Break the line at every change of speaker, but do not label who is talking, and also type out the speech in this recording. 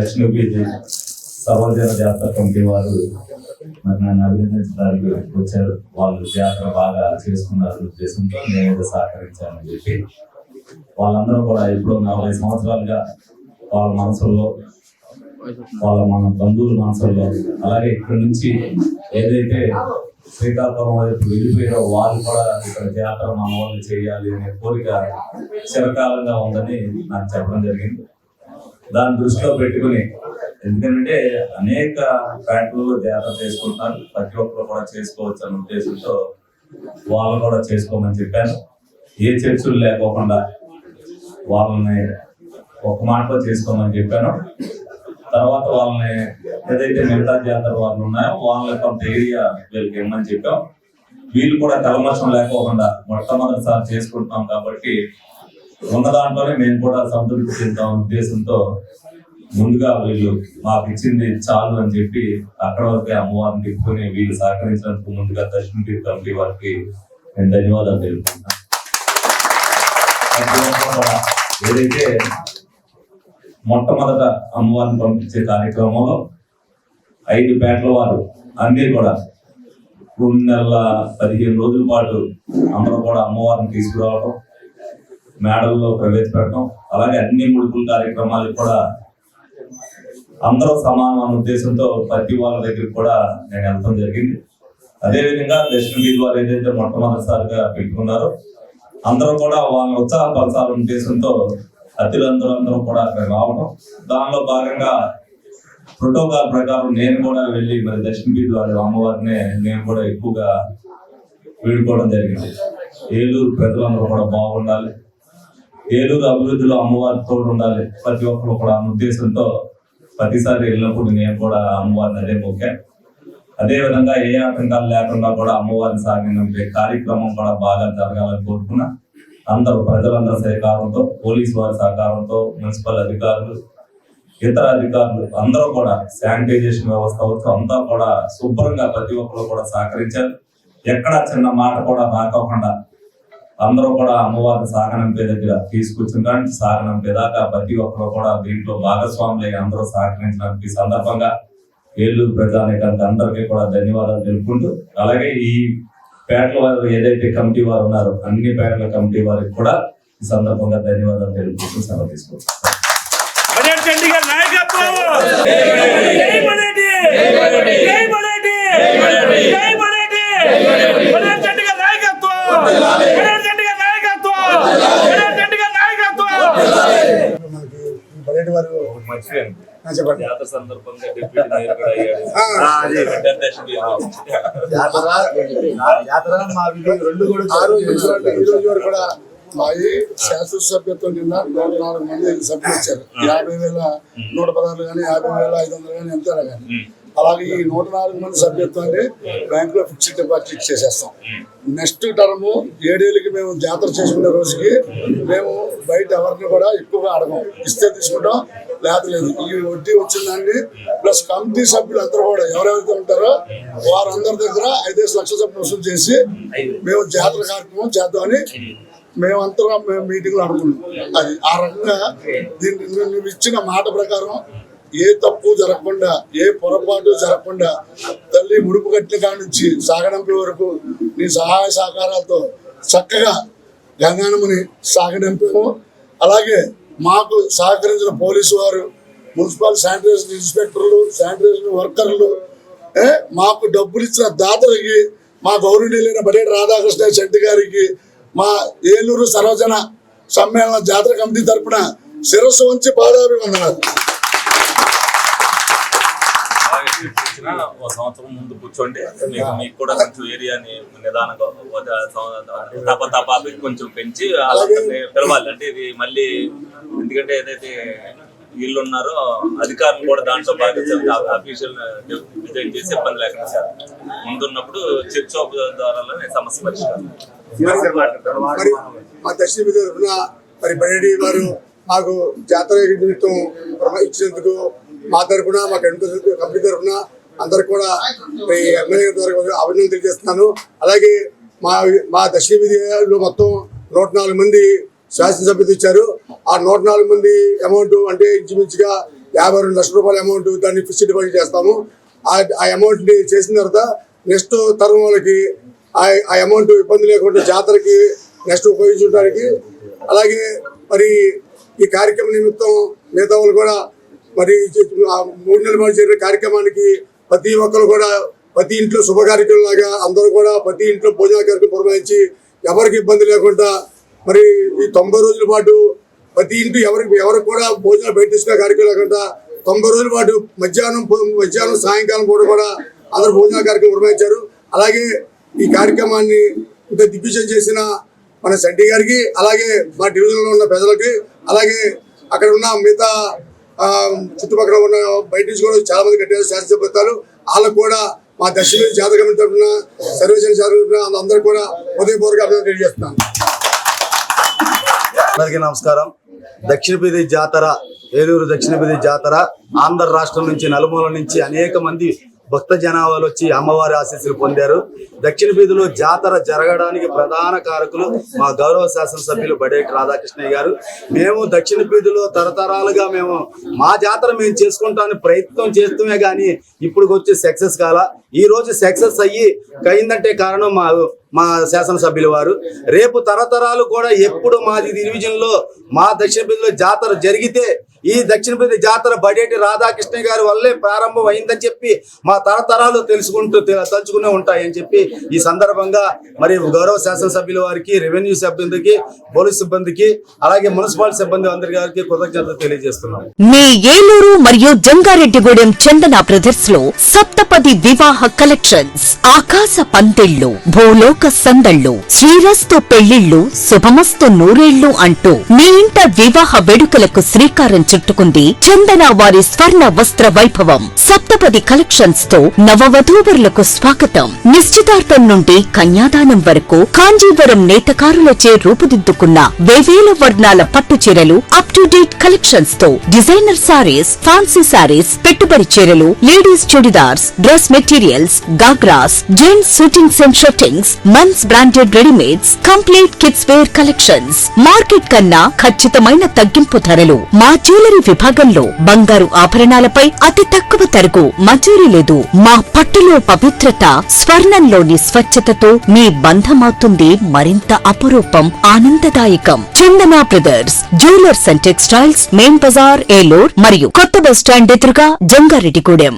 దక్షిణ బీజీ సర్వజన జాతర కమిటీ వారు మరి నన్ను అభినందించడానికి వచ్చారు. వాళ్ళు జాతర బాగా చేసుకున్నారు. ఉద్దేశంతో నేను కూడా సహకరించానని చెప్పి వాళ్ళందరూ కూడా ఇప్పుడు నలభై సంవత్సరాలుగా వాళ్ళ మనసుల్లో వాళ్ళ మన బంధువుల మనసుల్లో అలాగే ఇక్కడ నుంచి ఏదైతే శ్రీకాకుళం వైపు వెళ్ళిపోయారో వాళ్ళు కూడా ఇక్కడ జాతర మన వాళ్ళు చేయాలి అనే కోరిక చిరకాలంగా ఉందని నాకు చెప్పడం జరిగింది. దాన్ని దృష్టిలో పెట్టుకుని. ఎందుకంటే అనేక ఫ్యాక్టరీలు జాతర చేసుకుంటున్నారు. ప్రతి ఒక్కరు కూడా చేసుకోవచ్చు అనే ఉద్దేశంతో వాళ్ళు కూడా చేసుకోమని చెప్పాను. ఏ చర్చలు లేకోకుండా వాళ్ళని ఒక మాటలో చేసుకోమని చెప్పాను. తర్వాత వాళ్ళని ఏదైతే మిగతా జాతర వాళ్ళు ఉన్నాయో వాళ్ళని కొంత ఏరియా వీళ్ళకి ఇవ్వమని చెప్పాం. వీళ్ళు కూడా కలమర్శం లేకోకుండా మొట్టమొదటిసారి చేసుకుంటున్నాం కాబట్టి ఉన్న దాంట్లోనే మేము కూడా సంతృప్తి చెందాం ఉద్దేశంతో ముందుగా వీళ్ళు మాకు ఇచ్చింది చాలు అని చెప్పి అక్కడ వరకే అమ్మవారిని తిప్పుకొని వీళ్ళు సహకరించినందుకు ముందుగా దర్శనం కమిటీ వారికి నేను ధన్యవాదాలు తెలుపుతున్నాను ఏదైతే మొట్టమొదట అమ్మవారిని పంపించే కార్యక్రమంలో ఐదు పేటల వారు అన్ని కూడా రెండు నెలల పదిహేను రోజుల పాటు అందరూ కూడా అమ్మవారిని తీసుకురావడం మేడల్లో ప్రవేశపెట్టడం అలాగే అన్ని ముడుపుల కార్యక్రమాలు కూడా అందరూ సమానం అన్న ఉద్దేశంతో ప్రతి వాళ్ళ దగ్గరికి కూడా నేను వెళ్తాం జరిగింది. అదేవిధంగా దక్షిణ వీధి వారు ఏదైతే మొట్టమొదటిసారిగా పెట్టుకున్నారో అందరూ కూడా వాళ్ళని ఉత్సాహపరచాలన్న ఉద్దేశంతో అతిథులందరూ అందరూ కూడా అక్కడ రావడం దానిలో భాగంగా ప్రోటోకాల్ ప్రకారం నేను కూడా వెళ్ళి మరి దక్షిణ వీధి వారి అమ్మవారిని నేను కూడా ఎక్కువగా వీడుకోవడం జరిగింది. ఏలూరు ప్రజలందరూ కూడా బాగుండాలి. ఏలూరు అభివృద్ధిలో అమ్మవారి తోడు ఉండాలి. ప్రతి ఒక్కరు కూడా అన్న ఉద్దేశంతో ప్రతిసారి వెళ్ళినప్పుడు నేను కూడా అమ్మవారిని అదే మొక్కా అదే విధంగా ఏ ఆటంకాలు లేకుండా కూడా అమ్మవారిని సాగించే కార్యక్రమం కూడా బాగా జరగాలని కోరుకున్నా. అందరూ ప్రజలందరి సహకారంతో పోలీసు వారి సహకారంతో మున్సిపల్ అధికారులు ఇతర అధికారులు అందరూ కూడా శానిటైజేషన్ వ్యవస్థ వచ్చు అంతా కూడా శుభ్రంగా ప్రతి ఒక్కరు కూడా సహకరించారు. ఎక్కడ చిన్న మాట కూడా రాకోకుండా అందరూ కూడా అమ్మవారిని సాగనంపే దగ్గర తీసుకొచ్చుంటానికి సాగనంపే దాకా ప్రతి ఒక్కరు కూడా దీంట్లో భాగస్వాములై అందరూ సహకరించడానికి ఈ సందర్భంగా ఏలూరు ప్రజానికానికి అందరికీ కూడా ధన్యవాదాలు తెలుపుకుంటూ అలాగే ఈ పేటల వారు ఏదైతే కమిటీ వారు ఉన్నారో అన్ని పేటల కమిటీ వారికి కూడా ఈ సందర్భంగా ధన్యవాదాలు తెలుపుకుంటూ సెలవు తీసుకుంటాం
బడేట్ చండీగఢ్ నాయకత్వం జై బడేటి జై బడేటి జై బడేటి బడేట్ చండీగఢ్ నాయకత్వం బడేట్ చండీగఢ్ నాయకత్వం బడేట్ చండీగఢ్ నాయకత్వం
మనకి ఈ పర్యటన వారు
మర్చిపోయాను
ఆ, చెప్పండి.
జాతర సందర్భంగా డిప్యూటీ మేయర్ కూడా అయ్యాడు.
జాతర మా రెండు కూడా ఆ రోజు నుంచి అంటే ఈ రోజు వరకు కూడా మా ఈ శాసనసభ్యత్వం నిన్న నూట నాలుగు మంది సభ్యులు వచ్చారు. యాభై వేల నూట పదహారు కానీ యాభై వేల ఐదు వందలు కానీ ఎంత కానీ. అలాగే ఈ నూట నాలుగు మంది సభ్యత్వాన్ని బ్యాంకులో ఫిక్స్డ్ డిపాజిట్ చేసేస్తాం. నెక్స్ట్ టర్మ్ ఏడేళ్ళకి మేము జాతర చేసుకునే రోజుకి మేము బయట ఎవరిని కూడా ఎక్కువగా అడగం. ఇస్తే తీసుకుంటాం లేకపోతే లేదు. ఈ వడ్డీ వచ్చిన దాన్ని ప్లస్ కమిటీ సభ్యులు అందరూ కూడా ఎవరెవరైతే ఉంటారో వారందరి దగ్గర ఐదేసి లక్షల సభ్యులు వసూలు చేసి మేము జాతర కార్యక్రమం చేద్దామని మేమంతా మేము మీటింగ్లో అనుకున్నాం. అది ఆ రకంగా దీన్ని నువ్వు ఇచ్చిన మాట ప్రకారం ఏ తప్పు జరగకుండా ఏ పొరపాటు జరగకుండా తల్లి ముడుపు కట్టిన కాడి నుంచి సాగనంపే వరకు నీ సహాయ సహకారాలతో చక్కగా గంగానమ్మని సాగడంపాము. అలాగే మాకు సహకరించిన పోలీసు వారు మున్సిపల్ శానిటైజేషన్ ఇన్స్పెక్టర్లు శానిటైజేషన్ వర్కర్లు మాకు డబ్బులు ఇచ్చిన దాతలకి మా గౌరవనీయులైన బడేటి రాధాకృష్ణ శెట్టి గారికి మా ఏలూరు సర్వజన సమ్మేళన జాతర కమిటీ తరఫున శిరస్సు ఉంచి పాదాభివందనాలు.
ఒక సంవత్సరం ముందు కూర్చోండి. మీకు మీకు కూడా కొంచెం ఏరియాని నిదానంగా తప తపాపి కొంచెం పెంచి పిలవాలి. అంటే ఇది మళ్ళీ ఎందుకంటే ఏదైతే వీళ్ళు ఉన్నారో అధికారులు కూడా దాంట్లో భాగస్వామి అఫీషియల్ డిజైన్ చేసి ఇబ్బంది లేకుండా చేయాలి. ముందున్నప్పుడు చర్చ ద్వారా సమస్య పరిష్కారం.
మా మీద తరఫున మరి వారు మాకు జాతర నిమిత్తం ఇచ్చినందుకు మా తరఫున మా కంపెనీ కంపెనీ తరఫున అందరు కూడా ఎమ్మెల్యే ద్వారా అభినందన తెలియజేస్తున్నాను. అలాగే మా మా దక్షిణ విధిలో మొత్తం నూట నాలుగు మంది శాసనసభ్యులు ఇచ్చారు. ఆ నూట నాలుగు మంది అమౌంట్ అంటే ఇంచుమించుగా
యాభై రెండు లక్షల రూపాయల అమౌంట్ దాన్ని ఫిక్స్డ్ డిపాజిట్ చేస్తాము. ఆ ఆ అమౌంట్ని చేసిన తర్వాత నెక్స్ట్ తరం వాళ్ళకి ఆ ఆ అమౌంట్ ఇబ్బంది లేకుండా జాతరకి నెక్స్ట్ ఉపయోగించడానికి. అలాగే మరి ఈ కార్యక్రమం నిమిత్తం మిగతా వాళ్ళు కూడా మరి ఆ మూడు నెలల పాటు జరిగిన కార్యక్రమానికి ప్రతి ఒక్కరు కూడా ప్రతి ఇంట్లో శుభ కార్యక్రమం లాగా అందరూ కూడా ప్రతి ఇంట్లో భోజన కార్యక్రమం పురమాయించి ఎవరికి ఇబ్బంది లేకుండా మరి ఈ తొంభై రోజుల పాటు ప్రతి ఇంటి ఎవరికి ఎవరికి కూడా భోజనాలు బయట తీసుకునే కార్యక్రమం లేకుండా తొంభై రోజుల పాటు మధ్యాహ్నం మధ్యాహ్నం సాయంకాలం పూట కూడా అందరూ భోజన కార్యక్రమం నిర్వహించారు అలాగే ఈ కార్యక్రమాన్ని ఇంత దిగ్విజయం చేసిన మన సెంటి గారికి అలాగే మా డివిజన్లో ఉన్న ప్రజలకి అలాగే అక్కడ ఉన్న మిగతా చుట్టుపక్కల ఉన్న బయట నుంచి కూడా చాలా మంది కట్టారు శాసనసభ్యులు. వాళ్ళకు కూడా మా దక్షిణ జాతకం తరఫున సర్వేజన జాతర అందరూ కూడా ఉదయపూర్వక అభినందన తెలియజేస్తున్నాను
అందరికీ నమస్కారం. దక్షిణ బీది జాతర ఏలూరు దక్షిణ బీది జాతర ఆంధ్ర రాష్ట్రం నుంచి నలుమూల నుంచి అనేక మంది భక్త జనాభాలు వచ్చి అమ్మవారి ఆశీస్సులు పొందారు. దక్షిణ బీదిలో జాతర జరగడానికి ప్రధాన కారకులు మా గౌరవ శాసనసభ్యులు బడేటి రాధాకృష్ణయ్య గారు. మేము దక్షిణ బీదిలో తరతరాలుగా మేము మా జాతర మేము చేసుకుంటానికి ప్రయత్నం చేస్తూనే కానీ ఇప్పుడు వచ్చి సక్సెస్ కాల. ఈ రోజు సక్సెస్ అయ్యి అయిందంటే కారణం మా మా శాసనసభ్యుల వారు. రేపు తరతరాలు కూడా ఎప్పుడు మాది డివిజన్లో మా దక్షిణ బీదిలో జాతర జరిగితే ఈ దక్షిణ బీది జాతర బడేటి రాధాకృష్ణ గారి వల్లే ప్రారంభం అయిందని చెప్పి మా తరతరాలు తెలుసుకుంటూ తలుచుకునే ఉంటాయని చెప్పి ఈ సందర్భంగా మరి గౌరవ శాసనసభ్యుల వారికి రెవెన్యూ సిబ్బందికి పోలీస్ సిబ్బందికి అలాగే మున్సిపల్ సిబ్బంది అందరి గారికి కృతజ్ఞతలు తెలియజేస్తున్నాం.
మీ ఏలూరు మరియు జంగారెడ్డిగూడెం చందన బ్రదర్స్లో సప్తపది వివాహ కలెక్షన్స్ ఆకాశ పంతెళ్ళు భూలోక సందళ్ళు శ్రీరస్తు పెళ్ళిళ్ళు శుభమస్తు నూరేళ్ళు అంటూ మీ ఇంట వివాహ వేడుకలకు శ్రీకారం చుట్టుకుంది చందన వారి స్వర్ణ వస్త్ర వైభవం. సప్తపది కలెక్షన్స్తో నవవధూవరులకు స్వాగతం. నిశ్చితార్థం నుండి కన్యాదానం వరకు కాంజీవరం నేతకారులచే రూపుదిద్దుకున్న వేవేల వర్ణాల పట్టు చీరలు అప్ టు డేట్ కలెక్షన్స్తో డిజైనర్ సారీస్ ఫ్యాన్సీ సారీస్ పెట్టుబడి చీరలు ladies churidars dress materials ghagras gents suitings and shirtings mens branded readymades complete kids wear collections market కన్నా ఖచ్చితమైన తగ్గింపు ధరలు. మా జ్యువెలరీ విభాగంలో బంగారు ఆభరణాలపై అతి తక్కువ ధరకు మంజూరీ లేదు. మా పట్టులో పవిత్రత స్వర్ణంలోని స్వచ్ఛతతో మీ బంధమవుతుంది మరింత అపురూపం ఆనందదాయకం. Chandana brothers jewellers and textiles main bazaar Eluru మరియు కొత్త బస్ స్టాండ్ ఎదురుగా జంగారెడ్డిగూడెం.